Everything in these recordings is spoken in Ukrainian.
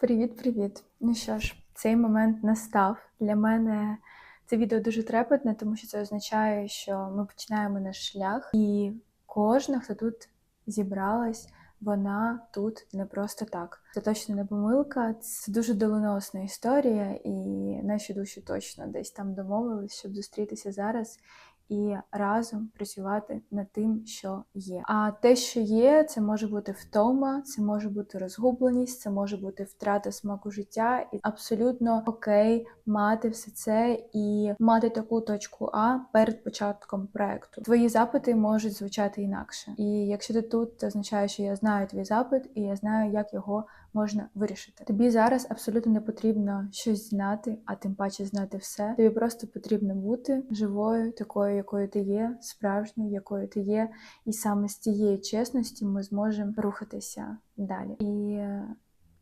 Привіт-привіт! Ну що ж, цей момент настав. Для мене це відео дуже трепетне, тому що це означає, що ми починаємо наш шлях, і кожна, хто тут зібралась, вона тут не просто так. Це точно не помилка, це дуже доленосна історія, і наші душі точно десь там домовились, щоб зустрітися зараз. І разом працювати над тим, що є. А те, що є, це може бути втома, це може бути розгубленість, це може бути втрата смаку життя, і абсолютно окей мати все це і мати таку точку А перед початком проекту. Твої запити можуть звучати інакше. І якщо ти тут, це означає, що я знаю твій запит, і я знаю, як його можна вирішити. Тобі зараз абсолютно не потрібно щось знати, а тим паче знати все. Тобі просто потрібно бути живою, такою, якою ти є, справжньою, якою ти є, і саме з цієї чесності ми зможемо рухатися далі. І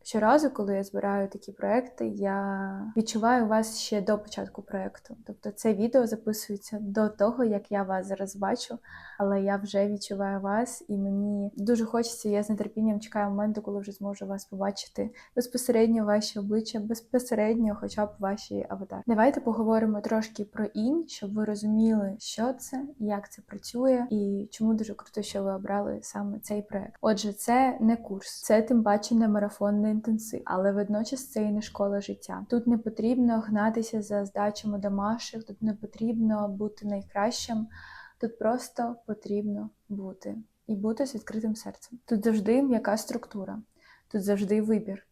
Щоразу, коли я збираю такі проекти, я відчуваю вас ще до початку проекту. Тобто це відео записується до того, як я вас зараз бачу, але я вже відчуваю вас, і мені дуже хочеться. Я з нетерпінням чекаю моменту, коли вже зможу вас побачити безпосередньо ваші обличчя, безпосередньо, хоча б ваші аватари. Давайте поговоримо трошки про інь, щоб ви розуміли, що це, як це працює, і чому дуже круто, що ви обрали саме цей проект. Отже, це не курс, це тим паче не марафонний інтенсив, але водночас це і не школа життя. Тут не потрібно гнатися за здачами домашніх, тут не потрібно бути найкращим. Тут просто потрібно бути і бути з відкритим серцем. Тут завжди м'яка структура, тут завжди вибір,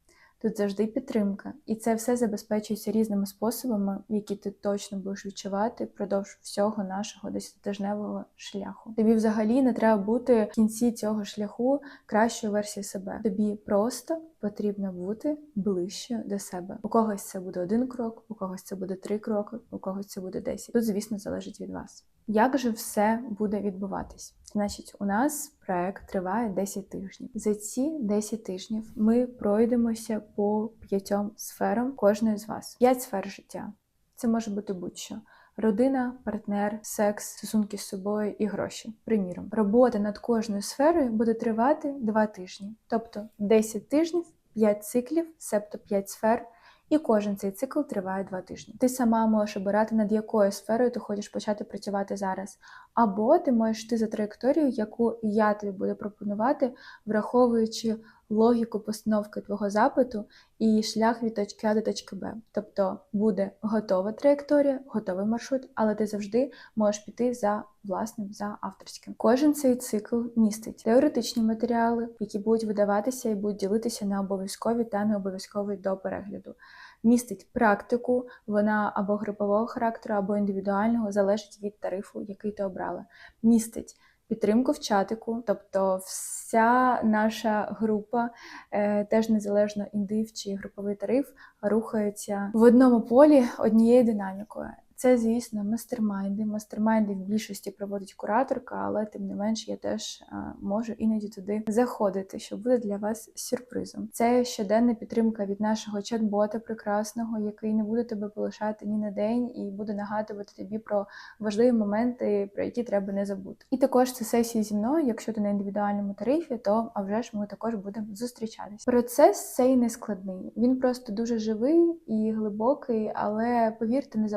тут завжди підтримка, і це все забезпечується різними способами, які ти точно будеш відчувати впродовж всього нашого десятитижневого шляху. Тобі взагалі не треба бути в кінці цього шляху кращою версією себе. Тобі просто потрібно бути ближче до себе. У когось це буде один крок, у когось це буде три кроки, у когось це буде десять. Тут, звісно, залежить від вас. Як же все буде відбуватись? Значить, у нас проект триває 10 тижнів. За ці 10 тижнів ми пройдемося по п'ятьом сферам кожної з вас. П'ять сфер життя. Це може бути будь-що. Родина, партнер, секс, стосунки з собою і гроші. Приміром, робота над кожною сферою буде тривати 2 тижні, тобто 10 тижнів, 5 циклів, себто 5 сфер. І кожен цей цикл триває два тижні. Ти сама можеш обирати, над якою сферою ти хочеш почати працювати зараз. Або ти можеш йти за траєкторію, яку я тобі буду пропонувати, враховуючи логіку постановки твого запиту і шлях від точки А до точки Б. Тобто буде готова траєкторія, готовий маршрут, але ти завжди можеш піти за власним, за авторським. Кожен цей цикл містить теоретичні матеріали, які будуть видаватися і будуть ділитися на обов'язкові та не обов'язкові до перегляду. Містить практику, вона або групового характеру, або індивідуального, залежить від тарифу, який ти обрала. Містить підтримку в чатику, тобто вся наша група, е, теж незалежно індив чи груповий тариф, рухається в одному полі однією динамікою. Це, звісно, мастермайнди. Мастермайнди в більшості проводить кураторка, але тим не менш я теж а, можу іноді туди заходити, що буде для вас сюрпризом. Це щоденна підтримка від нашого чат-бота прекрасного, який не буде тебе полишати ні на день і буде нагадувати тобі про важливі моменти, про які треба не забути. І також це сесії зі мною. Якщо ти на індивідуальному тарифі, то а вже ж ми також будемо зустрічатися. Процес цей не складний. Він просто дуже живий і глибокий, але повірте, не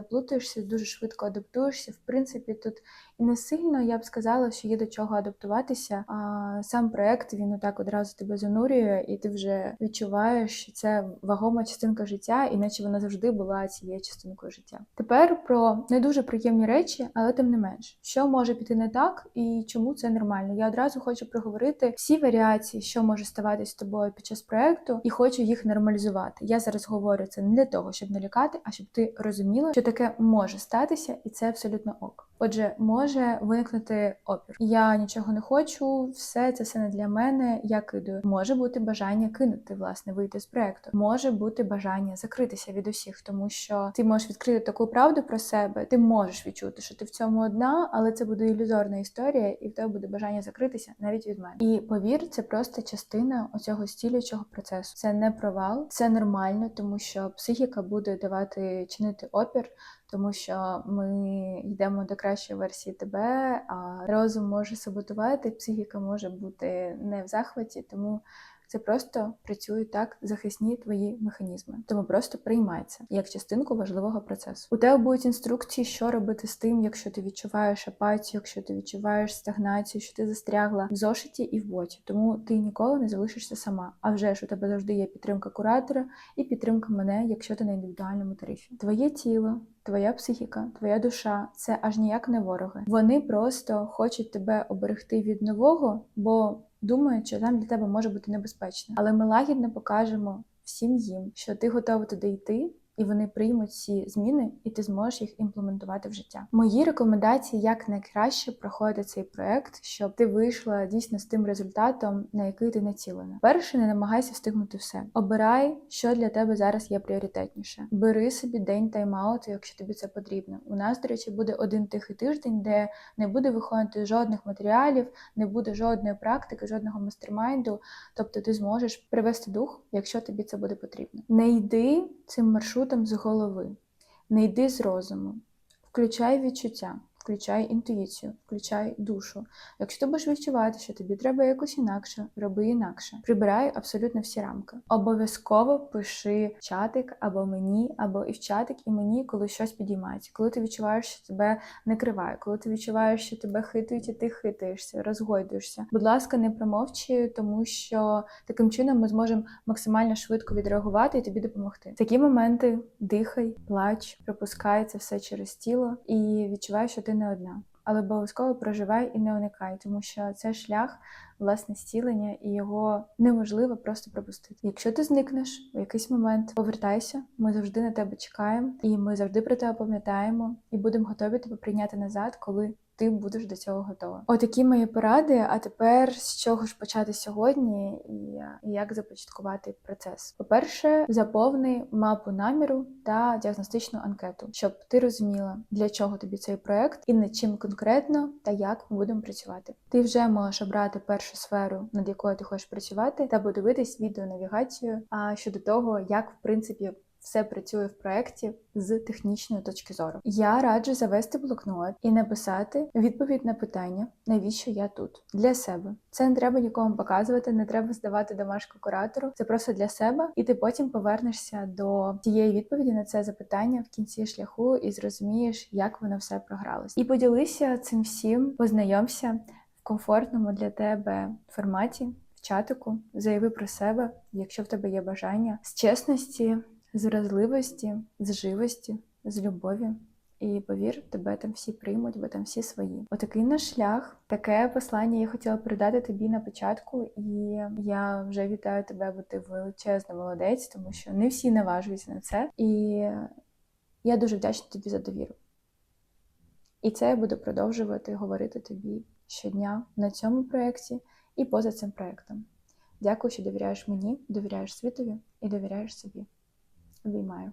заплутаєш дуже швидко адаптуєшся. В принципі, тут не сильно я б сказала, що є до чого адаптуватися. А сам проект він отак одразу тебе занурює, і ти вже відчуваєш, що це вагома частинка життя, іначе вона завжди була цією частинкою життя. Тепер про не дуже приємні речі, але тим не менш, що може піти не так і чому це нормально. Я одразу хочу проговорити всі варіації, що може ставатися з тобою під час проекту, і хочу їх нормалізувати. Я зараз говорю це не для того, щоб налякати, а щоб ти розуміла, що таке може статися, і це абсолютно ок. Отже, може виникнути опір. Я нічого не хочу, все це все не для мене. Я кидаю. Може бути бажання кинути, власне, вийти з проекту. Може бути бажання закритися від усіх, тому що ти можеш відкрити таку правду про себе. Ти можеш відчути, що ти в цьому одна, але це буде ілюзорна історія, і в тебе буде бажання закритися навіть від мене. І повір, це просто частина оцього стілючого процесу. Це не провал, це нормально, тому що психіка буде давати чинити опір тому що ми йдемо до кращої версії тебе, а розум може саботувати, психіка може бути не в захваті, тому Це просто працюють так захисні твої механізми. Тому просто приймай як частинку важливого процесу. У тебе будуть інструкції, що робити з тим, якщо ти відчуваєш апатію, якщо ти відчуваєш стагнацію, що ти застрягла в зошиті і в боті. Тому ти ніколи не залишишся сама. А вже ж у тебе завжди є підтримка куратора і підтримка мене, якщо ти на індивідуальному тарифі. Твоє тіло. Твоя психіка, твоя душа це аж ніяк не вороги. Вони просто хочуть тебе оберегти від нового, бо думають, що там для тебе може бути небезпечно. Але ми лагідно покажемо всім їм, що ти готова туди йти. І вони приймуть ці зміни, і ти зможеш їх імплементувати в життя. Мої рекомендації як найкраще проходити цей проект, щоб ти вийшла дійсно з тим результатом, на який ти націлена. Перше, не намагайся встигнути все. Обирай, що для тебе зараз є пріоритетніше. Бери собі день тайм-ауту, якщо тобі це потрібно. У нас, до речі, буде один тихий тиждень, де не буде виходити жодних матеріалів, не буде жодної практики, жодного мастермайнду. Тобто ти зможеш привести дух, якщо тобі це буде потрібно. Не йди цим маршрутом з голови, не йди з розуму, включай відчуття, включай інтуїцію, включай душу. Якщо ти будеш відчувати, що тобі треба якось інакше, роби інакше. Прибирай абсолютно всі рамки. Обов'язково пиши чатик або мені, або і в чатик, і мені, коли щось підіймається, коли ти відчуваєш, що тебе не криває, коли ти відчуваєш, що тебе хитують, і ти хитаєшся, розгойдуєшся. Будь ласка, не промовчи, тому що таким чином ми зможемо максимально швидко відреагувати і тобі допомогти. Такі моменти дихай, плач, пропускай це все через тіло і відчувай, що ти не одна. Але обов'язково проживай і не уникай, тому що це шлях власне зцілення, і його неможливо просто пропустити. Якщо ти зникнеш в якийсь момент, повертайся. Ми завжди на тебе чекаємо, і ми завжди про тебе пам'ятаємо і будемо готові тебе прийняти назад, коли ти будеш до цього готова. Отакі мої поради. А тепер з чого ж почати сьогодні і як започаткувати процес? По-перше, заповни мапу наміру та діагностичну анкету, щоб ти розуміла, для чого тобі цей проект і над чим конкретно та як ми будемо працювати. Ти вже можеш обрати першу сферу, над якою ти хочеш працювати, та подивитись відеонавігацію а щодо того, як в принципі все працює в проєкті з технічної точки зору. Я раджу завести блокнот і написати відповідь на питання, навіщо я тут для себе. Це не треба нікому показувати, не треба здавати домашку куратору. Це просто для себе, і ти потім повернешся до тієї відповіді на це запитання в кінці шляху і зрозумієш, як воно все програлось. І поділися цим всім, познайомся в комфортному для тебе форматі. в Чатику, заяви про себе, якщо в тебе є бажання з чесності, з вразливості, з живості, з любові. І повір, тебе там всі приймуть, бо там всі свої. Отакий наш шлях. Таке послання я хотіла передати тобі на початку, і я вже вітаю тебе, бо ти величезна молодець, тому що не всі наважуються на це. І я дуже вдячна тобі за довіру. І це я буду продовжувати говорити тобі щодня на цьому проєкті і поза цим проєктом. Дякую, що довіряєш мені, довіряєш світові і довіряєш собі. Обіймаю.